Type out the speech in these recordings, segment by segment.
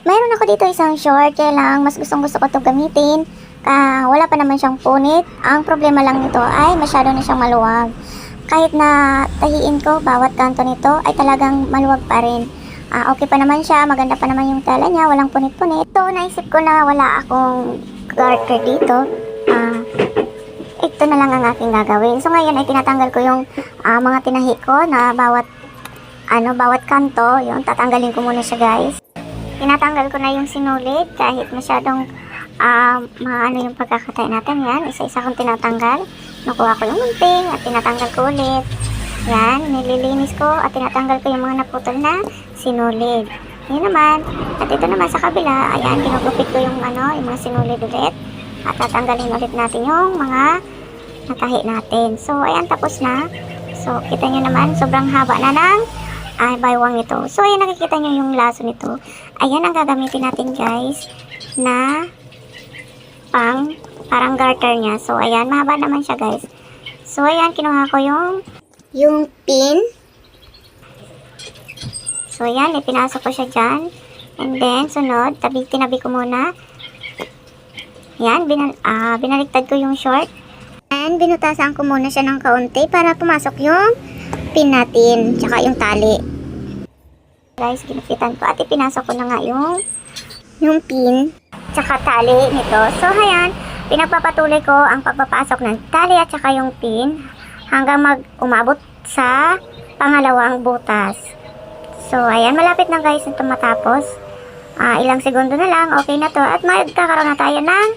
Mayroon ako dito isang short, kaya lang mas gustong gusto ko ito gamitin. Ah, wala pa naman siyang punit. Ang problema lang nito ay masyado na siyang maluwag. Kahit na tahiin ko bawat kanto nito ay talagang maluwag pa rin. Ah, okay pa naman siya, maganda pa naman yung tela niya, walang punit-punit. So, naisip ko na wala akong garter dito. Ah, ito na lang ang aking gagawin. So, ngayon ay tinatanggal ko yung ah, mga tinahi ko na bawat ano, bawat kanto. Yung tatanggalin ko muna siya, guys. Tinatanggal ko na yung sinulid kahit masyadong ah, maano yung pagkakatay natin. Yan, isa-isa kong tinatanggal. Nakuha ko yung munting at tinatanggal ko ulit. Yan, nililinis ko at tinatanggal ko yung mga naputol na sinulid. Yan naman. At ito naman sa kabila, ayan, ginugupit ko yung ano, yung mga sinulid ulit. At tatanggalin ulit natin yung mga natahi natin. So, ayan, tapos na. So, kita nyo naman, sobrang haba na ng ay, baywang ito. So, ayan, nakikita nyo yung laso nito. Ayan ang gagamitin natin, guys, na pang, parang garter niya. So, ayan, mahaba naman siya, guys. So, ayan, kinuha ko yung, yung pin. So, ayan, ipinasok ko siya dyan. And then, sunod, tabi, tinabi ko muna. Yan, binal, ah, binaliktad ko yung short. And binutasan ko muna siya ng kaunti para pumasok yung pin natin, tsaka yung tali. Guys, ginupitan ko at ipinasok ko na nga yung yung pin, tsaka tali nito. So, ayan, pinagpapatuloy ko ang pagpapasok ng tali at tsaka yung pin hanggang mag umabot sa pangalawang butas. So, ayan, malapit na guys ito matapos. Ah, ilang segundo na lang, okay na to. At magkakaroon na tayo ng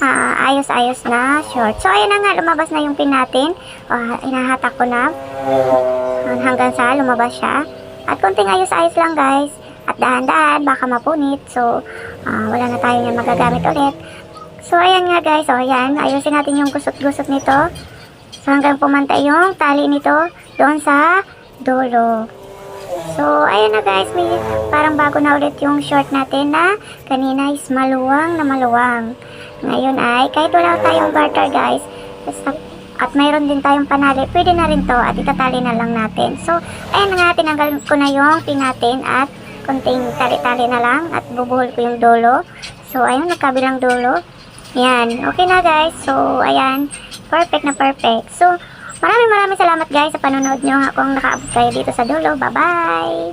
ah, ayos-ayos na short. So, ayan na nga, lumabas na yung pin natin. Ah, inahatak ko na ah, hanggang sa lumabas siya. At konting ayos-ayos lang guys. At dahan-dahan, baka mapunit. So, ah, wala na tayo yan magagamit ulit. So, ayan nga guys. So, ayan, ayusin natin yung gusot-gusot nito. So, hanggang pumantay yung tali nito doon sa dulo. So, ayan na guys, may parang bago na ulit yung short natin na kanina is maluwang na maluwang. Ngayon ay, kahit wala tayong garter guys, basta, at mayroon din tayong panali, pwede na rin to at itatali na lang natin. So, ayan na nga, tinanggal ko na yung pin natin at konting tali-tali na lang at bubuhol ko yung dulo. So, ayun, nagkabilang dulo. Yan, okay na guys. So, ayan, perfect na perfect. So, Maraming maraming salamat guys sa panonood nyo kung nakaabot kayo dito sa dulo. Bye-bye!